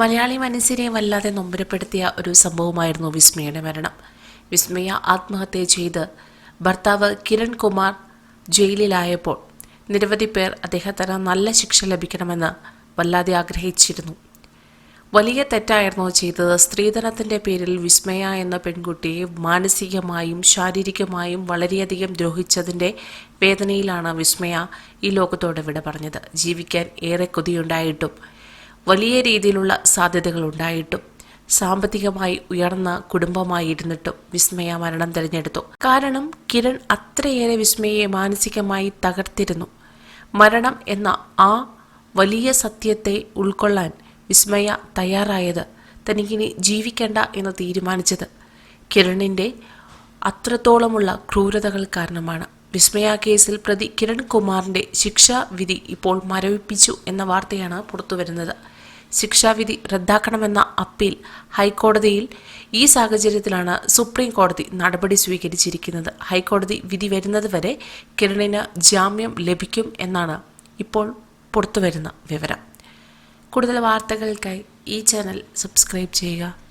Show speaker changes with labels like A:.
A: മലയാളി മനസ്സിനെ വല്ലാതെ നൊമ്പരപ്പെടുത്തിയ ഒരു സംഭവമായിരുന്നു വിസ്മയുടെ മരണം. വിസ്മയ ആത്മഹത്യ ചെയ്ത് ഭർത്താവ് കിരൺ കുമാർ ജയിലിലായപ്പോൾ നിരവധി പേർ അദ്ദേഹത്തിന് നല്ല ശിക്ഷ ലഭിക്കണമെന്ന് വല്ലാതെ ആഗ്രഹിച്ചിരുന്നു. വലിയ തെറ്റായിരുന്നു ചെയ്തത്. സ്ത്രീധനത്തിന്റെ പേരിൽ വിസ്മയ എന്ന പെൺകുട്ടിയെ മാനസികമായും ശാരീരികമായും വളരെയധികം ദ്രോഹിച്ചതിന്റെ വേദനയിലാണ് വിസ്മയ ഈ ലോകത്തോട് വിട പറഞ്ഞത്. ജീവിക്കാൻ ഏറെ കൊതിയുണ്ടായിട്ടും വലിയ രീതിയിലുള്ള സാധ്യതകൾ ഉണ്ടായിട്ടും സാമ്പത്തികമായി ഉയർന്ന കുടുംബമായിരുന്നിട്ടും വിസ്മയ മരണം തിരഞ്ഞെടുത്തു. കാരണം കിരൺ അത്രയേറെ വിസ്മയെ മാനസികമായി തകർത്തിരുന്നു. മരണം എന്ന ആ വലിയ സത്യത്തെ ഉൾക്കൊള്ളാൻ വിസ്മയ തയ്യാറായത് തനിക്കിനി ജീവിക്കണ്ട എന്ന് തീരുമാനിച്ചത് കിരണിന്റെ അത്രത്തോളമുള്ള ക്രൂരതകൾ കാരണമാണ്. വിസ്മയ കേസിൽ പ്രതി കിരൺ കുമാറിന്റെ ശിക്ഷാ വിധി ഇപ്പോൾ മരവിപ്പിച്ചു എന്ന വാർത്തയാണ് പുറത്തുവരുന്നത്. ശിക്ഷാവിധി റദ്ദാക്കണമെന്ന അപ്പീൽ ഹൈക്കോടതിയിൽ ഈ സാഹചര്യത്തിലാണ് സുപ്രീം കോടതി നടപടി സ്വീകരിച്ചിരിക്കുന്നത്. ഹൈക്കോടതി വിധി വരുന്നതുവരെ കിരണിന് ജാമ്യം ലഭിക്കും എന്നാണ് ഇപ്പോൾ പുറത്തുവരുന്ന വിവരം. കൂടുതൽ വാർത്തകൾക്കായി ഈ ചാനൽ സബ്സ്ക്രൈബ് ചെയ്യുക.